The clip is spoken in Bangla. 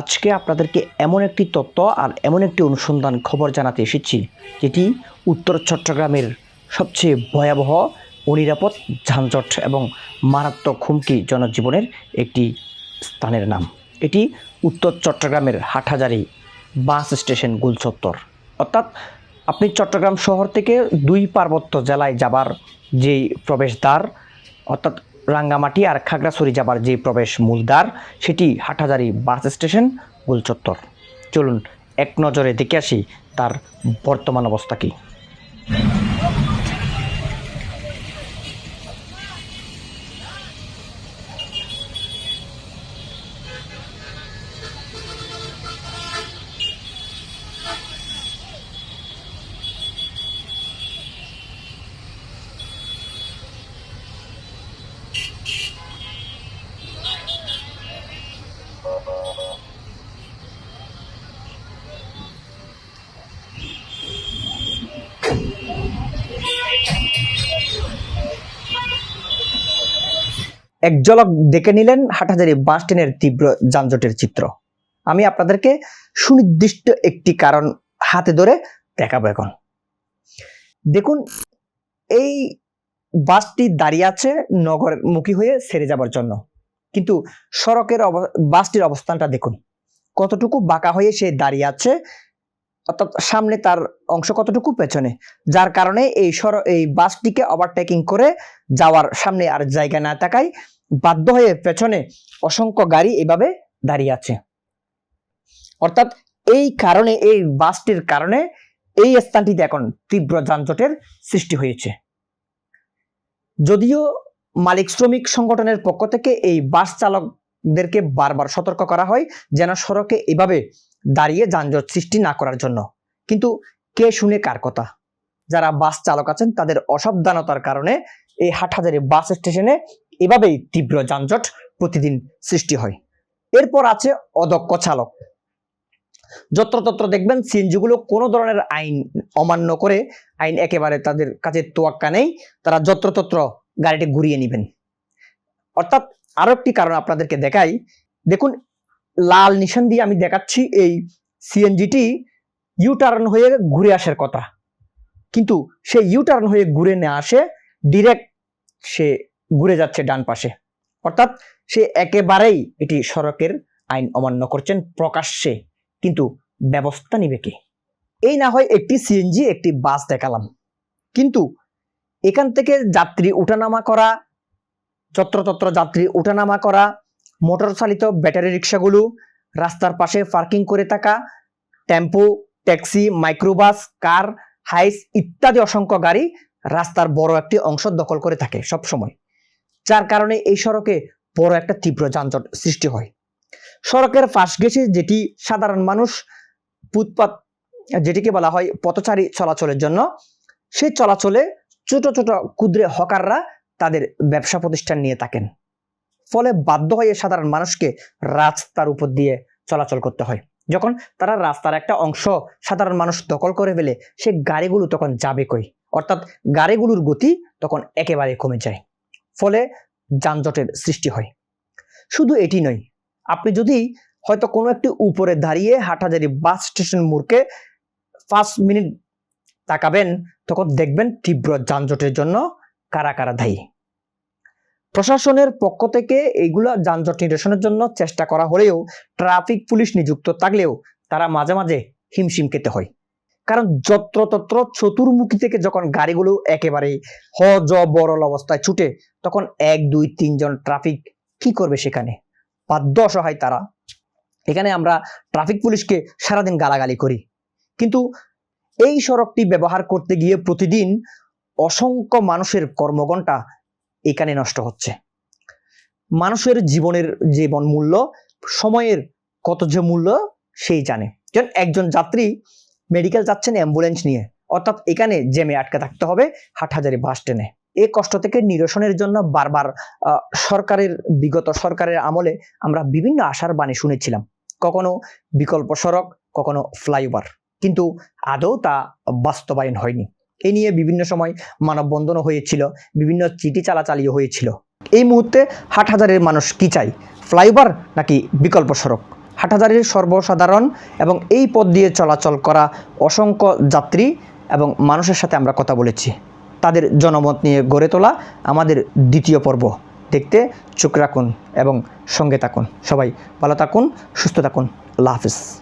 আজকে আপনাদেরকে এমন একটি তত্ত্ব আর এমন একটি অনুসন্ধান খবর জানাতে এসেছি, যেটি উত্তর চট্টগ্রামের সবচেয়ে ভয়াবহ, অনিরাপদ, যানজট এবং মারাত্মক হুমকি জনজীবনের একটি স্থানের নাম। এটি উত্তর চট্টগ্রামের হাটহাজারি বাস স্টেশন গুলচত্বর। অর্থাৎ আপনি চট্টগ্রাম শহর থেকে দুই পার্বত্য জেলায় যাবার যেই প্রবেশদ্বার, অর্থাৎ রাঙ্গামাটি আর খাগড়াছড়ি যাবার যে প্রবেশ মূল দ্বার, সেটি হাটহাজারি বাস স্টেশন গুলচত্বর চলুন এক নজরে দেখে আসি তার বর্তমান অবস্থা কী। এক ঝলক দেখে নিলেন হাটহাজারি বাস স্ট্যান্ডের তীব্র যানজটের চিত্র। আমি আপনাদেরকে সুনির্দিষ্ট একটি কারণ হাতে ধরে দেখাবো এখন। দেখুন, এই বাসটি দাঁড়িয়ে আছে নগরমুখী হয়ে সেরে যাবার জন্য। কিন্তু সড়কের বাসটির অবস্থানটা দেখুন। কতটুকু বাঁকা হয়ে সে দাঁড়িয়ে আছে অর্থাৎ সামনে তার অংশ কতটুকু পেছনে? যার কারণে এই সর, এই বাসটিকে ওভারটেকিং করে যাওয়ার সামনে আর জায়গা না থাকায় বাধ্য হয়ে পেছনে অসংখ্য গাড়ি এভাবে দাঁড়িয়ে আছে। অর্থাৎ এই কারণে, এই বাসটির কারণে এই স্থানটিতে এখন তীব্র যানজটের সৃষ্টি হয়েছে। যদিও মালিক শ্রমিক সংগঠনের পক্ষ থেকে এই বাস চালকদেরকে বারবার সতর্ক করা হয়, যেন সড়কে এভাবে দাঁড়িয়ে যানজট সৃষ্টি না করার জন্য। কিন্তু কে শুনে কার কথা? যারা বাস চালক আছেন, তাদের অসাবধানতার কারণে এই হাটহাজারি বাস স্টেশনে এভাবেই তীব্র যানজট প্রতিদিন সৃষ্টি হয়। এরপর আছে অদক্ষ চালক। যত্রতত্র দেখবেন সিএনজি গুলো কোনো ধরনের আইন অমান্য করে, আইন একেবারে তাদের কাছে তোয়াক্কা নেই, তারা যত্রতত্র গাড়িটি ঘুরিয়ে নেবেন। অর্থাৎ আরও একটি কারণ আপনাদেরকে দেখাই। দেখুন লাল নিশান দিয়ে আমি দেখাচ্ছি এই সিএনজিটি ইউ টার্ন হয়ে ঘুরে আসার কথা। কিন্তু সে ইউ টার্ন হয়ে ঘুরে না আসে ডিরেক্ট সে ঘুরে যাচ্ছে ডান পাশে। অর্থাৎ সে একেবারেই এটি সড়কের আইন অমান্য করছেন প্রকাশ্যে, কিন্তু ব্যবস্থা নিবে কে? এই না হয় একটি সিএনজি একটি বাস দেখালাম। কিন্তু এখান থেকে যাত্রী উঠানামা করা যত্রতত্র যাত্রী উঠানামা করা মোটর চালিত ব্যাটারি রিক্সাগুলো, রাস্তার পাশে পার্কিং করে থাকা, tempo, taxi, microbus, car, Hiace ইত্যাদি অসংখ্য গাড়ি রাস্তার বড় একটি অংশ দখল করে থাকে সব সময় যার কারণে এই সড়কে বড় একটা তীব্র যানজট সৃষ্টি হয়। সড়কের পাশ গেছে যেটি সাধারণ মানুষ ফুটপাত, যেটিকে বলা হয় পথচারী চলাচলের জন্য, সেই চলাচলে ছোট ছোট ক্ষুদ্রে হকাররা তাদের ব্যবসা প্রতিষ্ঠান নিয়ে থাকেন। ফলে বাধ্য হয়ে সাধারণ মানুষকে রাস্তার উপর দিয়ে চলাচল করতে হয়। যখন তারা রাস্তার একটা অংশ সাধারণ মানুষ দখল করে ফেলে, সে গাড়িগুলো তখন যাবে কই? অর্থাৎ গাড়িগুলোর গতি তখন একেবারে কমে যায়। ফলে যানজটের সৃষ্টি হয়। শুধু এটি নয়, আপনি যদি হয়তো কোনো একটি উপরে দাঁড়িয়ে হাটহাজারি বাস স্টেশন মোড়কে পাঁচ মিনিট তাকাবেন, তখন দেখবেন তীব্র যানজটের জন্য কারা কারা দায়ী। প্রশাসনের পক্ষ থেকে এইগুলো যানজট নিরসনের জন্য চেষ্টা করা হলেও ট্রাফিক পুলিশ নিযুক্ত থাকলেও তারা মাঝে মাঝে হিমশিম খেতে হয়। কারণ যত্রতত্র চতুর্মুখী থেকে যখন গাড়িগুলো একেবারে হ, জ বড়ল অবস্থায় ছুটে, তখন এক, দুই তিনজন ট্রাফিক কি করবে সেখানে? বাধ্য অসহায় তারা। এখানে আমরা ট্রাফিক পুলিশকে সারাদিন গালাগালি করি। কিন্তু এই সড়কটি ব্যবহার করতে গিয়ে প্রতিদিন অসংখ্য মানুষের কর্মঘণ্টা এখানে নষ্ট হচ্ছে। মানুষের জীবনের জীবন মূল্য, সময়ের কত যে মূল্য, সেই জানে। যেমন একজন যাত্রী মেডিকেল যাচ্ছেন অ্যাম্বুলেন্স নিয়ে, অর্থাৎ এখানে জেমে আটকে থাকতে হবে, হাটহাজারি বাস স্ট্যান্ডে এই কষ্ট থেকে নিরসনের জন্য বারবার সরকারের, বিগত সরকারের আমলে আমরা বিভিন্ন আশার বাণী শুনেছিলাম। কখনো বিকল্প সড়ক, কখনো ফ্লাইওভার কিন্তু আদৌ তা বাস্তবায়ন হয়নি। এ নিয়ে বিভিন্ন সময় মানববন্ধনও হয়েছিল, বিভিন্ন চিঠি চালাচালিও হয়েছিল। এই মুহূর্তে হাট হাজারের মানুষ কি চাই ফ্লাইওভার নাকি বিকল্প সড়ক? হাটহাজারির সর্বসাধারণ এবং এই পথ দিয়ে চলাচল করা অসংখ্য যাত্রী এবং মানুষের সাথে আমরা কথা বলেছি। তাদের জনমত নিয়ে গড়ে তোলা আমাদের দ্বিতীয় পর্ব। দেখতে চোখ রাখুন এবং সঙ্গে থাকুন। সবাই ভালো থাকুন, সুস্থ থাকুন। আল্লাহ হাফিজ।